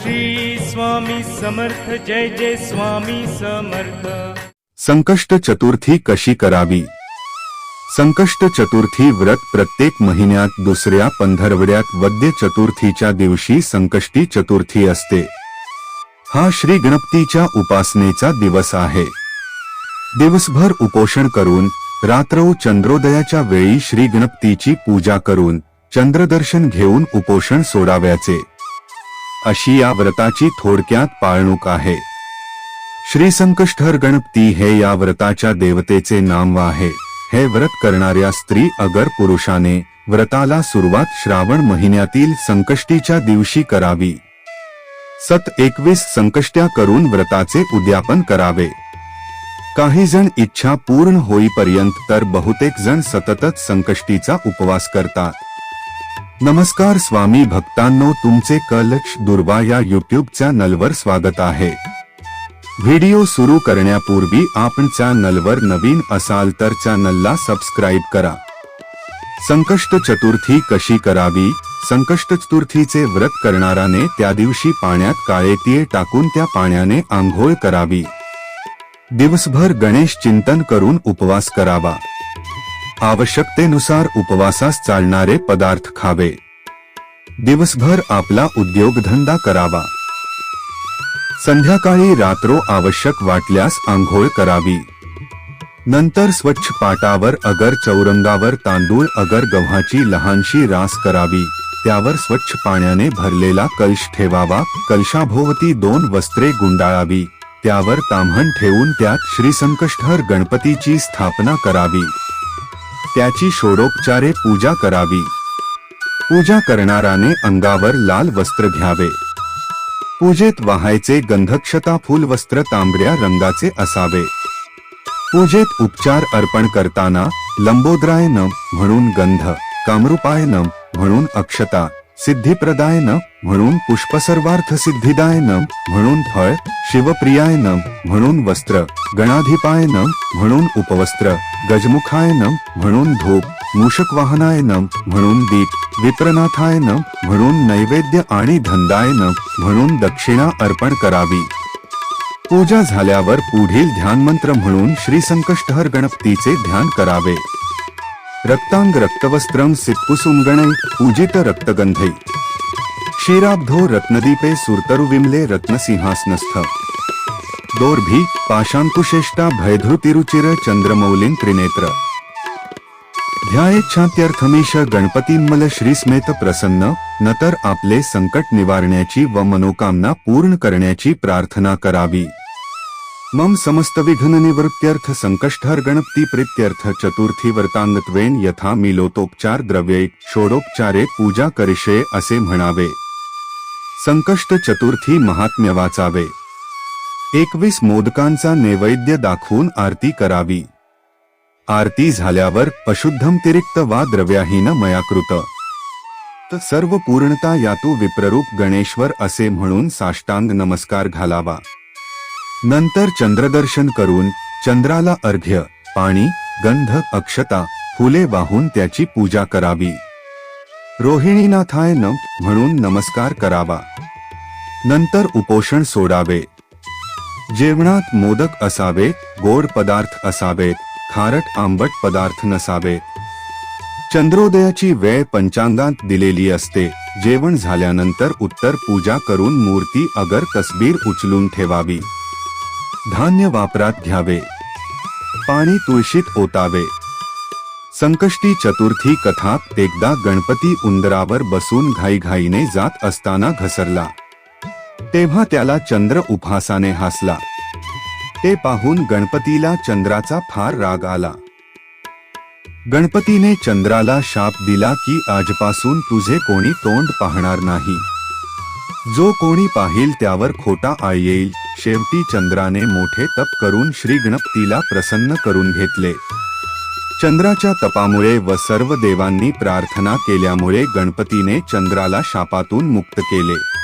श्री स्वामी समर्थ जय जय स्वामी समर्थ. संकष्ट चतुर्थी कशी करावी? संकष्ट चतुर्थी व्रत प्रत्येक महिन्यात दुसऱ्या पंधरवड्यात वद्य चतुर्थीच्या दिवशी संकष्टी चतुर्थी असते. हा श्री गणपतीच्या उपासनेचा दिवस आहे. दिवसभर उपोषण करून रात्रौ चंद्रोदयाच्या वेळी श्री गणपतीची पूजा करून चंद्रदर्शन घेऊन उपोषण सोडाव्याचे. अशी या व्रताची थोडक्यात पाळणूक आहे. श्री संकष्टहर गणपती हे या व्रताच्या देवतेचे नाम आहे. हे व्रत करणाऱ्या स्त्री अगर पुरुषाने व्रताला सुरुवात श्रावण महिन्यातील संकष्टीच्या दिवशी करावी. सत एकवीस संकष्ट्या करून व्रताचे उद्यापन करावे. काही जण इच्छा पूर्ण होईपर्यंत तर बहुतेक जण सततच संकष्टीचा उपवास करतात. नमस्कार स्वामी भक्तांनो तुमचे कलक्ष दुर्वा या युट्यूब चॅनलवर स्वागत आहे. व्हिडिओ सुरू करण्यापूर्वी आपण चॅनलवर नवीन असाल तर चॅनलला सबस्क्राईब करा. संकष्ट चतुर्थी कशी करावी? संकष्ट चतुर्थीचे व्रत करणाराने त्या दिवशी पाण्यात काळे तीळ टाकून त्या पाण्याने आंघोळ करावी. दिवसभर गणेश चिंतन करून उपवास करावा. आवश्यकतेनुसार उपवासास चालणारे पदार्थ खावे. दिवसभर आपला उद्योगधंदा करावा. संध्याकाळी रात्रो आवश्यक वाटल्यास आंघोळ करावी. नंतर स्वच्छ पाटावर अगर चौरंगावर तांदूळ अगर गव्हाची लहानशी रास करावी. त्यावर स्वच्छ पाण्याने भरलेला कलश ठेवावा. कलशाभोवती दोन वस्त्रे गुंडाळावी. त्यावर ताम्हण ठेवून त्यात श्रीसंकष्टहर गणपतीची स्थापना करावी. त्याची षोडोपचारे पूजा करावी. पूजा करणाराने अंगावर लाल वस्त्र घ्यावे. पूजेत वाहायचे गंधक्षता फूल वस्त्र तांबड्या रंगाचे असावे. पूजेत उपचार अर्पण करताना लंबोद्रायन म्हणून गंध कामरूपायन म्हणून अक्षता सिद्धिप्रदायन म्हणून पुष्पसर्वार्थ सिद्धिदायन म्हणून फळ शिवप्रियायन म्हणून वस्त्र गणाधिपायन म्हणून उपवस्त्र. गजमुखाय न म्हणून धूप मूषकवाहनाय न म्हणून दीप विप्रनाथाय न म्हणून नैवेद्य आणि धंदाय न म्हणून दक्षिणा अर्पण करावी. पूजा झाल्यावर पुढील ध्यानमंत्र म्हणून श्री संकष्टहर गणपतीचे ध्यान करावे. रक्तांग रक्तवस्त्रम सिप्पुसुंगणे पूजित रक्तगंधे. क्षीराब्धो रत्नदीपे सुरतरुविमले रत्नसिंहासनस्थ. दोर्भी पाशांकुशेष्टा भयधृतिरुचिर चंद्रमौलिन त्रिनेत्र। ध्यायेच्छात्यर्थमीश गणपतींमल श्रीस्मेत प्रसन्न नतर आपले संकट निवारण्याची व मनोकामना पूर्ण करण्याची प्रार्थना करावी। मम समस्त विघ्न निवृत्त्यर्थ संकष्टर गणपती प्रीत्यर्थ चतुर्थी वर्तांगत्वेन यथा मिलोतोपचार द्रव्ये षोडोपचारे पूजा करिषे असे म्हणावे। संकष्ट चतुर्थी महात्म्य वाचावे। एकवीस मोदकांचा नैवेद्य दाखवून आरती करावी. आरती झाल्यावर अशुद्धमतिरिक्त वा द्रव्याहीन मयाकृत. सर्व पूर्णता यातू विप्ररूप गणेश्वर असे म्हणून साष्टांग नमस्कार घालावा. नंतर चंद्रदर्शन करून चंद्राला अर्घ्य पाणी गंध अक्षता फुले वाहून त्याची पूजा करावी. रोहिणीनाथाय न म्हणून नमस्कार करावा. नंतर उपोषण सोडावे. जेवणात मोदक असावेत गोड पदार्थ असावेत खारट आंबट पदार्थ नसावेत चंद्रोदयाची वेळ पंचांगात दिलेली असते. जेवण झाल्यानंतर उत्तर पूजा करून मूर्ती अगर कसबीर उचलून ठेवावी. धान्य वापरात घ्यावे. पाणी तुळशीत ओतावे. संकष्टी चतुर्थी कथा एकदा गणपती उंदरावर बसून घाईघाईने जात असताना घसरला. तेव्हा त्याला चंद्र उपहासाने हसला. ते पाहून गणपतीला चंद्राचा फार राग आला. गणपतीने चंद्राला शाप दिला की आजपासून तुझे कोणी तोंड पाहणार नाही. जो कोणी पाहिल त्यावर खोटा आळ येईल. शेवटी चंद्राने मोठे तप करून श्री गणपतीला प्रसन्न करून घेतले. चंद्राच्या तपामुळे व सर्व देवांनी प्रार्थना केल्यामुळे गणपतीने चंद्राला शापातून मुक्त केले.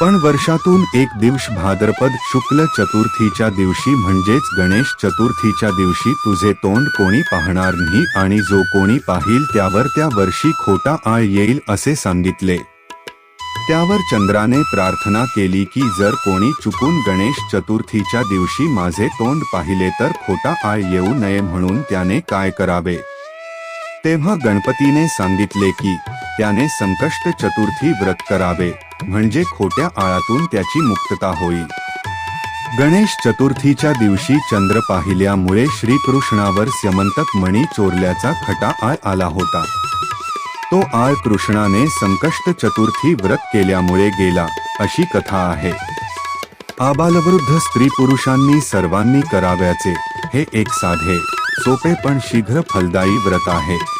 पण वर्षातून एक दिवस भाद्रपद शुक्ल चतुर्थीच्या दिवशी म्हणजेच गणेश चतुर्थीच्या दिवशी तुझे तोंड कोणी पाहणार नाही आणि जो कोणी पाहिल त्यावर त्या वर्षी खोटा आळ येईल असे सांगितले. त्यावर चंद्राने प्रार्थना केली की जर कोणी चुकून गणेश चतुर्थीच्या दिवशी माझे तोंड पाहिले तर खोटा आळ येऊ नये म्हणून त्याने काय करावे? तेव्हा गणपतीने सांगितले की त्याने संकष्ट चतुर्थी व्रत करावे. म्हणजे खोट्या आळातून त्याची मुक्तता होईल गणेश चतुर्थीच्या दिवशी चंद्र पाहिल्यामुळे श्रीकृष्णावर स्यमंतक मणी चोरल्याचा खटा आळ आला होता. तो आळ कृष्णाने संकष्ट चतुर्थी व्रत केल्यामुळे गेला अशी कथा आहे. आबालवृद्ध स्त्री पुरुषांनी सर्वांनी कराव्याचे हे एक साधे सोपे पण शीघ्र फलदायी व्रत आहे.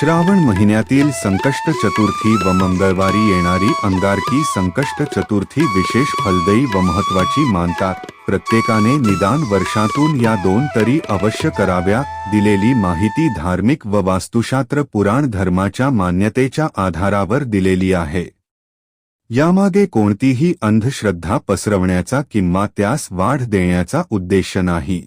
श्रावण महिन्यातील संकष्ट चतुर्थी व मंगळवारी येणारी अंगारकी संकष्ट चतुर्थी विशेष फलदायी व महत्वाची मानतात. प्रत्येकाने निदान वर्षातून या दोन तरी अवश्य कराव्या दिलेली माहिती धार्मिक व वास्तुशास्त्र पुराण धर्माच्या मान्यतेच्या आधारावर दिलेली आहे. यामागे कोणतीही अंधश्रद्धा पसरवण्याचा किंवा त्यास वाढ देण्याचा उद्देश नाही.